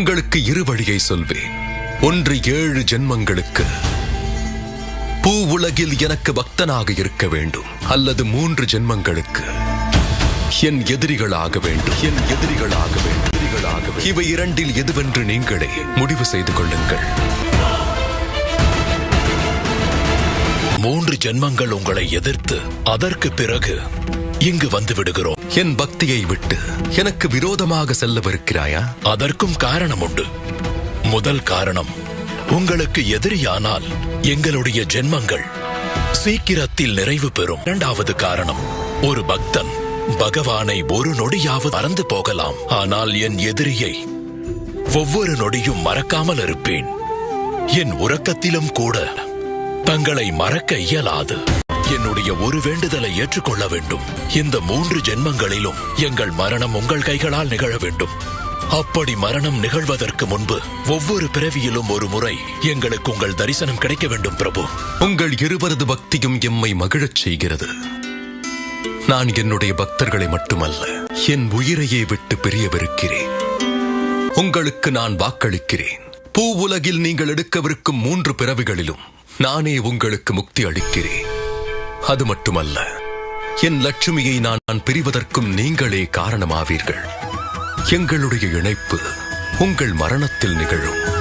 உங்களுக்கு இரு வழியை சொல்வேன். ஒன்று ஏழு ஜென்மங்களுக்கு. பூ உலகில் எனக்கு பக்தனாக இருக்க வேண்டும். அல்லது மூன்று ஜென்மங்களுக்கு. என் எதிரிகளாக வேண்டும். என் எதிரிகளாக வேண்டும். எதிரிகளாக வேண்டும். இவை இரண்டில் எதுவென்று நீங்களே முடிவு செய்து கொள்ளுங்கள். மூன்று ஜென்மங்கள் உங்களை எதிர்த்து அதற்கு பிறகு இங்கு வந்து விடுகிறோம். என் பக்தியை விட்டு எனக்கு விரோதமாக செல்லவிருக்கிறாயா? அதற்கும் காரணம் உண்டு முதல் காரணம் உங்களுக்கு எதிரியானால் எங்களுடைய ஜென்மங்கள் சீக்கிரத்தில் நிறைவு பெறும். இரண்டாவது காரணம் ஒரு பக்தன் பகவானை ஒரு நொடியாவது மறந்து போகலாம். ஆனால் என் எதிரியை ஒவ்வொரு நொடியும் மறக்காமல் இருப்பேன். என் உறக்கத்திலும் கூட தங்களை மறக்க இயலாது. என்னுடைய ஒரு வேண்டுதலை ஏற்றுக்கொள்ள வேண்டும். இந்த மூன்று ஜென்மங்களிலும் எங்கள் மரணம் உங்கள் கைகளால் நிகழ வேண்டும். அப்படி மரணம் நிகழ்வதற்கு முன்பு ஒவ்வொரு பிறவியிலும் ஒரு முறை எங்களுக்கு உங்கள் தரிசனம் கிடைக்க வேண்டும் பிரபு. உங்கள் இருவரது பக்தியும் எம்மை மகிழச் செய்கிறது. நான் என்னுடைய பக்தர்களை மட்டுமல்ல என் உயிரையே விட்டு பிரியவிருக்கிறேன். உங்களுக்கு நான் வாக்களிக்கிறேன். பூ உலகில் நீங்கள் எடுக்கவிருக்கும் மூன்று பிறவிகளிலும் நானே உங்களுக்கு முக்தி அளிக்கிறேன். அது மட்டுமல்ல என் லட்சுமியை நான் பிரிவதற்கும் நீங்களே காரணமாவீர்கள். எங்களுடைய இணைப்பு உங்கள் மரணத்தில் நிகழும்.